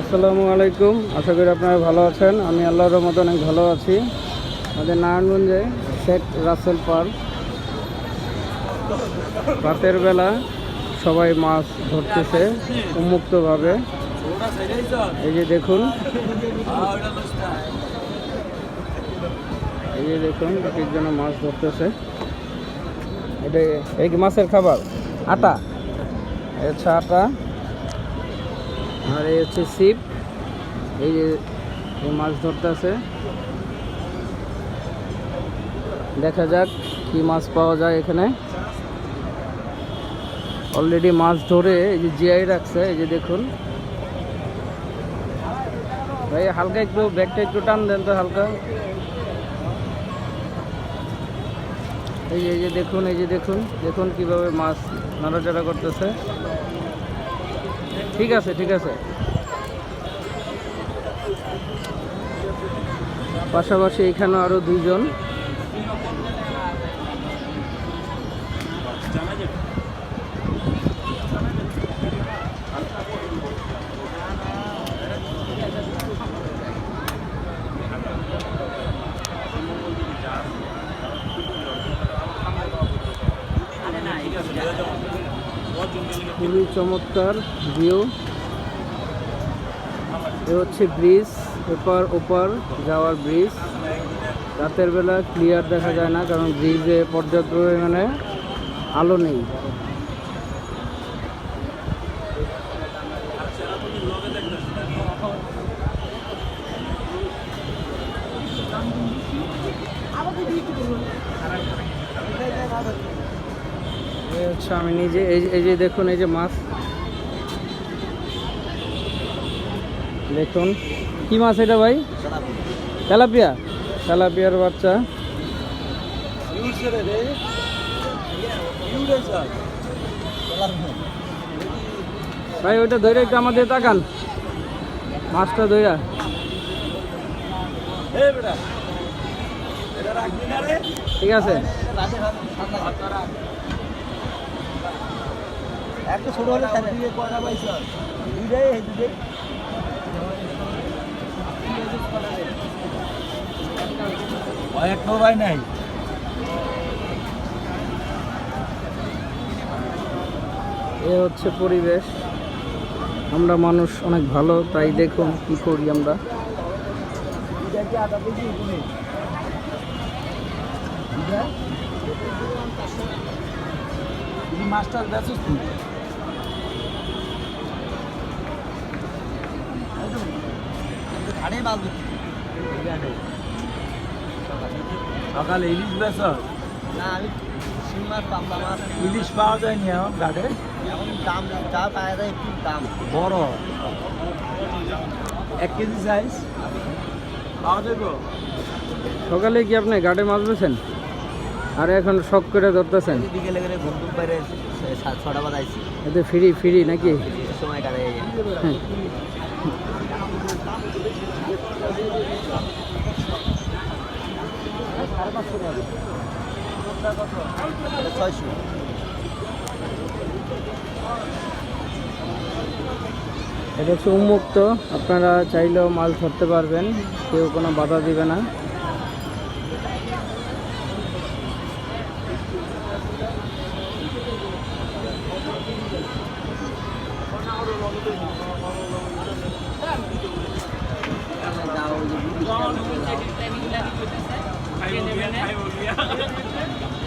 আসসালামু আলাইকুম। আশা করি আপনারা ভালো আছেন। আমি আল্লাহর রহমত অনেক ভালো আছি। আমাদের নারায়ণগঞ্জে শেখ রাসেল পার্ক। রাতের বেলা সবাই মাছ ধরতেছে উন্মুক্তভাবে। এই যে দেখুন। এই যে দেখুন, এক জন্য মাছ ধরতেছে। এটা এই মাছের খাবার? আটা। হচ্ছে আটা। আর এই হচ্ছে সিপ এই যে মাছ ধরতেছে। দেখা যাক কি মাছ পাওয়া যায় এখানে। অলরেডি মাছ ধরে এই যে জিআই রাখছে, এই যে দেখুন। ভাই, হালকা একটু ব্যাগটা একটু টান দেন তো হালকা। এই যে দেখুন, এই যে দেখুন দেখুন কীভাবে মাছ নাড়াচাড়া করতেছে। ঠিক আছে ঠিক আছে। পাশাপাশি এখানে আরও দুইজন। খুবই চমৎকার ভিউ। এ হচ্ছে ব্রিজ, এপার ওপার যাওয়ার ব্রিজ। রাতের বেলা ক্লিয়ার দেখা যায় না, কারণ ব্রিজে পর্যাপ্ত পরিমাণে আলো নেই। এই হচ্ছে আমি নিজে, এই যে- দেখুন, এই যে মাছ। দেখুন। কি মাছ এটা ভাই? তেলাপিয়া। তেলাপিয়ার বাচ্চা। ভাই, ওইটা ধরে একটু আমাদের তাকান। মাছটা ধইরা ঠিক আছে। একটা ছোট হলে তার দিকে কয়টা পাইছ? দুইটাই একটাও ভাই নাই। এ হচ্ছে পরিবেশ। আমরা মানুষ অনেক ভালো তাই দেখুন কি করি আমরা। মাস্টার বেচোস সকালে ইলিশ বেচ না আমি শিং মাছ ইলিশ পাওয়া যায়নি এখন ঘাটে এখন দাম যা পাওয়া যায় একটু দাম। বড়? এক কেজি সাইজ পাওয়া যাবে? সকালে কি আপনি ঘাটে মাছ বেছেন আর এখন শখ করে ধরতেছেন। বিকেলে ঘুম টুম বাইরে ছটা বাজাইছি এতে ফ্রি ফ্রি নাকি? সময় কাটাই। হ্যাঁ। এটা হচ্ছে উন্মুক্ত আপনারা চাইলেও মাছ ধরতে পারবেন কেউ কোনো বাধা দিবে না। 还有人不，还有。